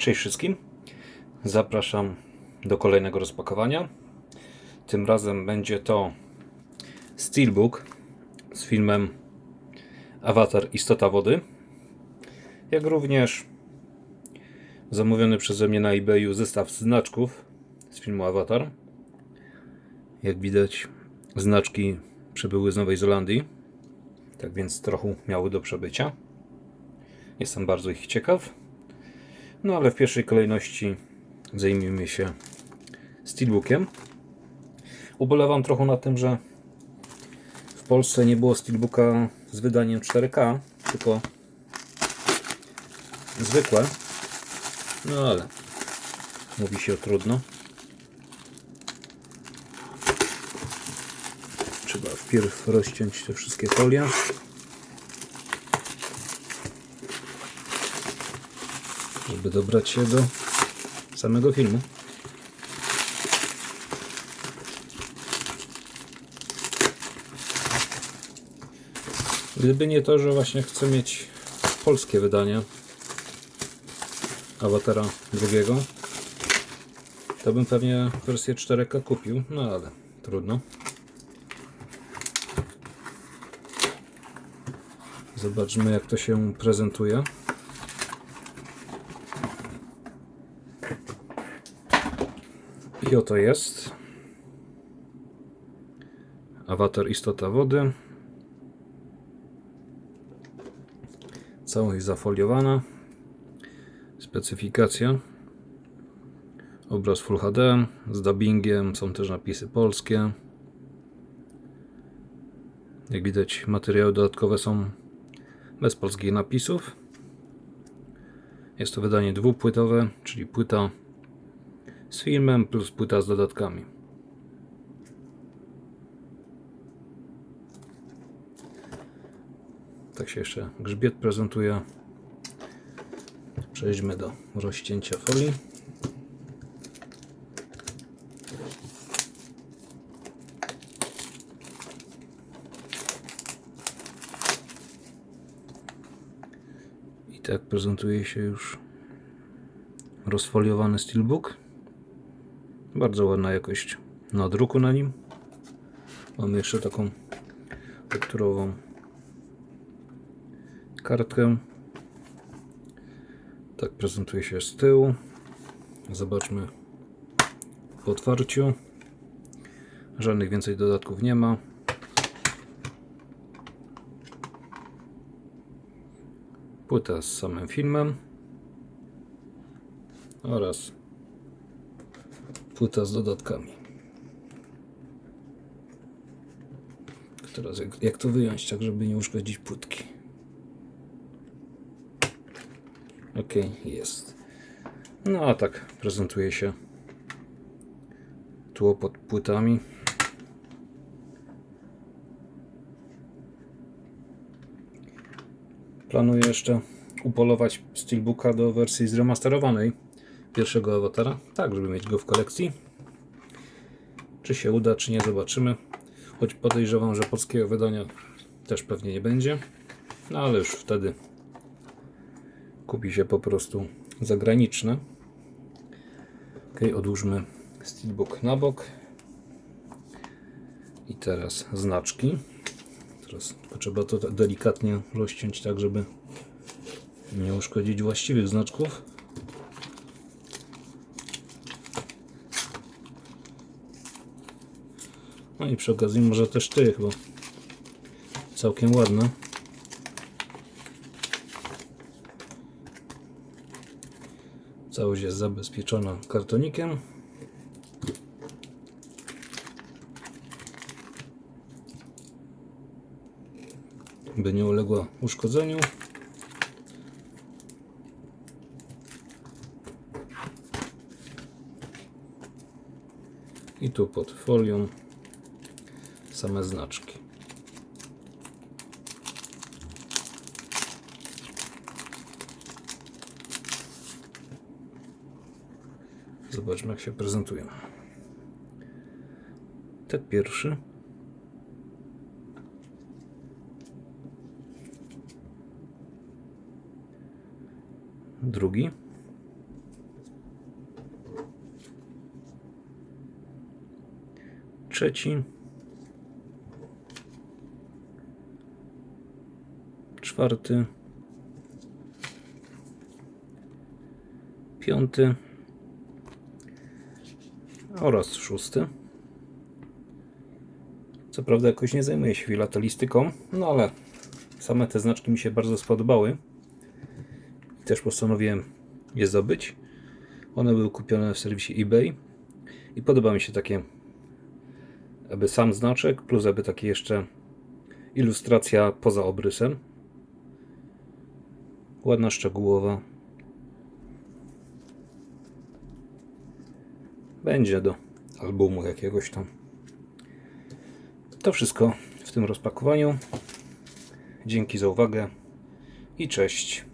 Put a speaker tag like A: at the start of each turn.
A: Cześć wszystkim. Zapraszam do kolejnego rozpakowania. Tym razem będzie to Steelbook z filmem Avatar Istota Wody. Jak również zamówiony przeze mnie na eBayu zestaw znaczków z filmu Avatar. Jak widać, znaczki przybyły z Nowej Zelandii. Tak więc trochę miały do przebycia. Jestem bardzo ich ciekaw. No ale w pierwszej kolejności zajmijmy się Steelbookiem. Ubolewam trochę na tym, że w Polsce nie było Steelbooka z wydaniem 4K, tylko zwykłe. No ale mówi się trudno. Trzeba wpierw rozciąć te wszystkie folie. Żeby dobrać się do samego filmu. Gdyby nie to, że właśnie chcę mieć polskie wydanie Awatara drugiego, to bym pewnie wersję 4K kupił, no ale trudno. Zobaczmy jak to się prezentuje. I oto jest awatar istota wody. Całość zafoliowana. Specyfikacja. Obraz Full HD z dubbingiem. Są też napisy polskie. Jak widać, materiały dodatkowe są bez polskich napisów. Jest to wydanie dwupłytowe, czyli płyta z filmem plus płyta z dodatkami. Tak się jeszcze grzbiet prezentuje. Przejdźmy do rozcięcia folii. I tak prezentuje się już rozfoliowany steelbook. Bardzo ładna jakość nadruku na nim. Mamy jeszcze taką tekturową kartkę. Tak prezentuje się z tyłu. Zobaczmy po otwarciu. Żadnych więcej dodatków nie ma. Płyta z samym filmem oraz płyta z dodatkami. Teraz jak, jak to wyjąć, tak żeby nie uszkodzić płytki. Ok, jest. No a tak prezentuje się tło pod płytami. Planuję jeszcze upolować Steelbooka do wersji zremasterowanej pierwszego awatara, tak żeby mieć go w kolekcji. Czy się uda, czy nie, zobaczymy. Choć podejrzewam, że polskiego wydania też pewnie nie będzie. No ale już wtedy kupi się po prostu zagraniczne. Ok, odłóżmy Steelbook na bok. I teraz znaczki. Teraz trzeba to delikatnie rozciąć tak, żeby nie uszkodzić właściwych znaczków. No i przy okazji może też tych, bo całkiem ładne. Całość jest zabezpieczona kartonikiem. By nie uległa uszkodzeniu. I tu pod folią same znaczki. Zobaczmy, jak się prezentują. Te pierwszy. Drugi. Trzeci. Czwarty. Piąty. Oraz szósty. Co prawda jakoś nie zajmuję się filatelistyką, no ale same te znaczki mi się bardzo spodobały. I też postanowiłem je zdobyć. One były kupione w serwisie eBay. I podoba mi się takie aby sam znaczek, plus aby takie jeszcze ilustracja poza obrysem. Ładna, szczegółowa. Będzie do albumu jakiegoś tam. To wszystko w tym rozpakowaniu. Dzięki za uwagę i cześć.